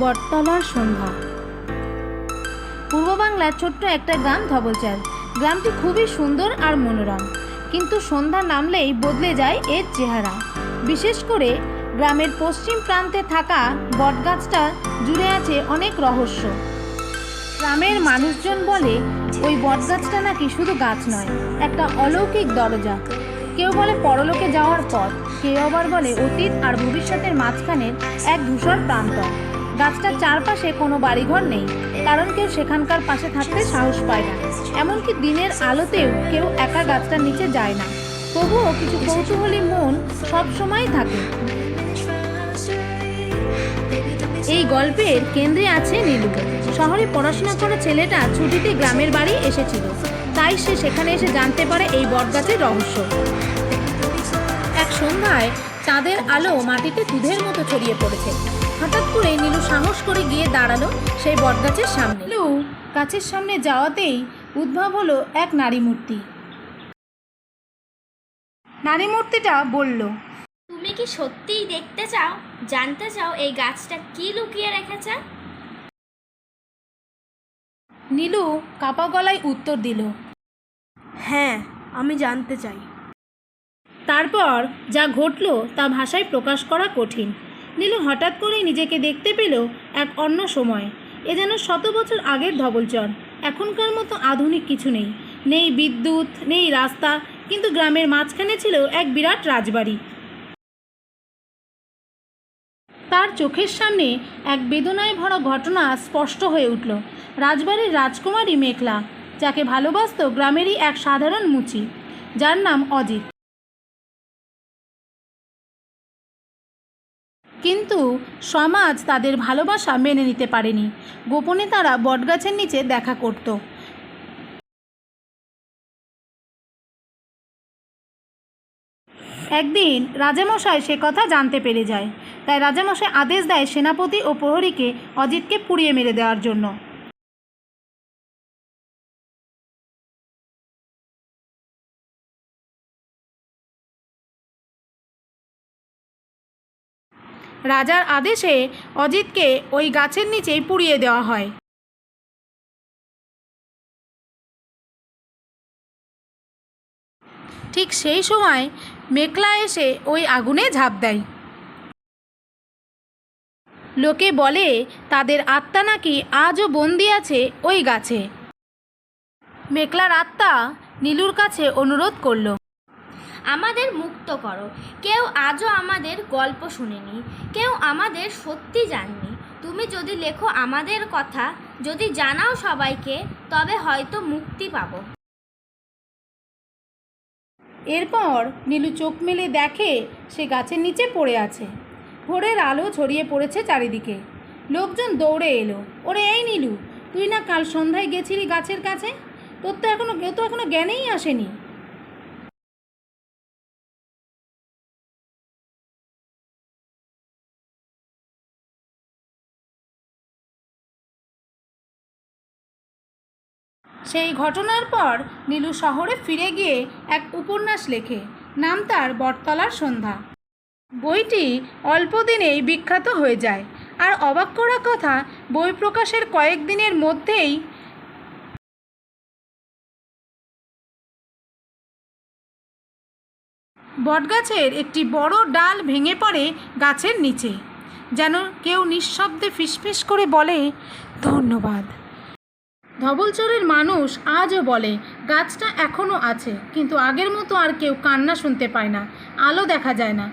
বটতলার সন্ধ্যা। পূর্ব বাংলার ছোট্ট একটা গ্রাম ধবলচার গ্রামটি খুবই সুন্দর আর মনোরম, কিন্তু সন্ধ্যা নামলেই বদলে যায় এর চেহারা। বিশেষ করে গ্রামের পশ্চিম প্রান্তে থাকা বটগাছটা জুড়ে আছে অনেক রহস্য। গ্রামের মানুষজন বলে, ওই বটগাছটা নাকি শুধু গাছ নয়, একটা অলৌকিক দরজা। কেউ বলে পরলোকে যাওয়ার পথ, কেউ আবার বলে অতীত আর ভবিষ্যতের মাঝখানের এক ধূসর প্রান্তর। গাছটার চারপাশে কোনো বাড়িঘর নেই, কারণ কেউ সেখানকার পাশে থাকতে সাহস পায় না। এমনকি দিনের আলোতেও কেউ একা গাছটার নিচে যায় না। তবুও কিছু কৌতূহলী মন সব সময় থাকে। এই গল্পের কেন্দ্রে আছে নীলু। শহরে পড়াশোনা করে ছেলেটা ছুটিতে গ্রামের বাড়ি এসেছিল। তাই সে সেখানে এসে জানতে পারে এই বটগাছের রহস্য। এক সন্ধ্যায় চাঁদের আলো মাটিতে দুধের মতো ছড়িয়ে পড়েছে। হঠাৎ করে নীলু সাহস করে গিয়ে দাঁড়াল সেই বটগাছের সামনে। নীলু গাছের সামনে যাওয়াতেই উদ্ভব হলো এক নারী মূর্তি। নারী মূর্তিটা বলল তুমি কি সত্যিই দেখতে চাও জানতে চাও এই গাছটা কি লুকিয়ে রেখেছে? নীলু কাপা গলায় উত্তর দিল হ্যাঁ আমি জানতে চাই। তারপর যা ঘটল তা ভাষায় প্রকাশ করা কঠিন। নীলু হঠাৎ করেই নিজেকে দেখতে পেল এক অন্য সময়। এ যেন শত বছর আগের ধবলচর। এখনকার মতো আধুনিক কিছু নেই। নেই বিদ্যুৎ, নেই রাস্তা, কিন্তু গ্রামের মাঝখানে ছিল এক বিরাট রাজবাড়ি। তার চোখের সামনে এক বেদনায় ভরা ঘটনা স্পষ্ট হয়ে উঠল। রাজবাড়ির রাজকুমারী মেঘলা, যাকে ভালোবাসত গ্রামেরই এক সাধারণ মুচি, যার নাম অজিত। কিন্তু সমাজ তাদের ভালোবাসা মেনে নিতে পারেনি। গোপনে তারা বটগাছের নিচে দেখা করত। একদিন রাজামশাই সে কথা জানতে পেরে যায়। তাই রাজামশাই আদেশ দেয় সেনাপতি ও প্রহরীকে অজিতকে পুড়িয়ে মেরে দেওয়ার জন্য। রাজার আদেশে অজিতকে ওই গাছের নিচেই পুড়িয়ে দেওয়া হয়। ঠিক সেই সময় মেঘলা এসে ওই আগুনে ঝাঁপ দেয়। লোকে বলে, তাদের আত্মা নাকি আজও বন্দি আছে ওই গাছে? মেঘলার আত্মা নীলুর কাছে অনুরোধ করল। আমাদের মুক্ত করো। কেউ আজও আমাদের গল্প শুনেনি, কেউ আমাদের সত্যি জাননি। তুমি যদি লেখো আমাদের কথা, যদি জানাও সবাইকে, তবে হয়তো মুক্তি পাবো। এরপর নীলু চোখ মেলে দেখে সে গাছের নিচে পড়ে আছে। ভোরের আলো ছড়িয়ে পড়েছে চারিদিকে। লোকজন দৌড়ে এলো, ওরে, এই নীলু, তুই না কাল সন্ধ্যায় গেছিলি গাছের কাছে? তোর তো এখনও কেউ তো এখনও জ্ঞানেই আসেনি। সেই ঘটনার পর নীলু শহরে ফিরে গিয়ে এক উপন্যাস লেখে। নাম তার বটতলার সন্ধ্যা। বইটি অল্প দিনেই বিখ্যাত হয়ে যায়। আর অবাক করা কথা, বই প্রকাশের কয়েকদিনের মধ্যেই বটগাছের একটি বড় ডাল ভেঙে পড়ে গাছের নিচে। যেন কেউ নিঃশব্দে ফিসফিস করে বলে, ধন্যবাদ। ধবলচরের মানুষ আজও বলে, গাছটা এখনও আছে, কিন্তু আগের মতো আর কেউ কান্না শুনতে পায় না, আলো দেখা যায় না।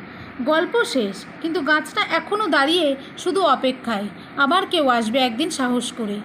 গল্প শেষ, কিন্তু গাছটা এখনও দাঁড়িয়ে শুধু অপেক্ষায়, আবার কেউ আসবে একদিন সাহস করে।